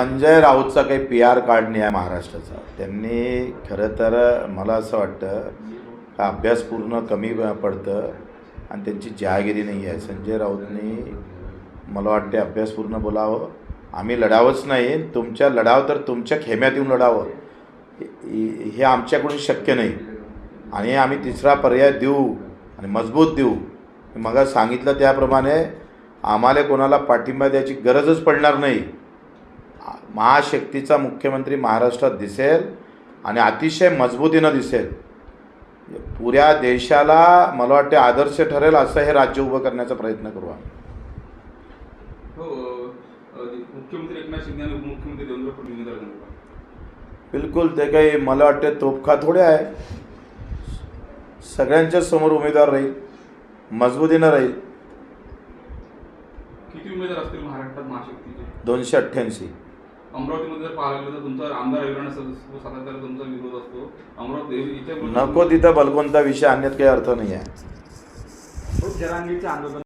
संजय राऊतचा काही P R card नाही आहे महाराष्ट्राचा. त्यांनी खरं तर मला असं वाटतं का अभ्यास पूर्ण कमी पडतं आणि त्यांची जहागिरी नाही आहे. संजय राऊतनी मला वाटते अभ्यासपूर्ण बोलावं. आम्ही लढावंच नाही. तुमच्या लढाव तर तुमच्या खेम्यात येऊन लढावं. हे हे आमच्याकडून शक्य नाही. आणि आम्ही तिसरा पर्याय देऊ आणि मजबूत देऊ. मग सांगितलं त्याप्रमाणे आम्हाला कोणाला पाठिंबा द्यायची गरजच पडणार नाही. महाशक्तीचा मुख्यमंत्री महाराष्ट्रात दिसेल आणि अतिशय मजबूतीनं दिसेल. पुऱ्या देशाला मला वाटते आदर्श ठरेल असं हे राज्य उभं करण्याचा प्रयत्न करू आम्ही हो अ, मुख्यमंत्री एकनाथ शिंदे आणि उपमुख्यमंत्री देवेंद्र फडणवीस उमेदवार आहेत. बिलकुल ते काही मला वाटते तोफखा थोडे आहे. सगळ्यांच्या समोर उमेदवार राहील मजबूतीनं राहील. किती उमेदवार असतील महाराष्ट्रात महाशक्तीचे? दोनशे अठ्ठ्याऐंशी. अमरावतीमध्ये जर पाहायला गेलं तर तुमचा आमदार अभिराणा सातत्याला तुमचा विरोध असतो. अमरावती इथे नको तिथं बलकोनचा विषय आणण्यात काही अर्थ नाही आहे खूप जरांगीचं आंदोलन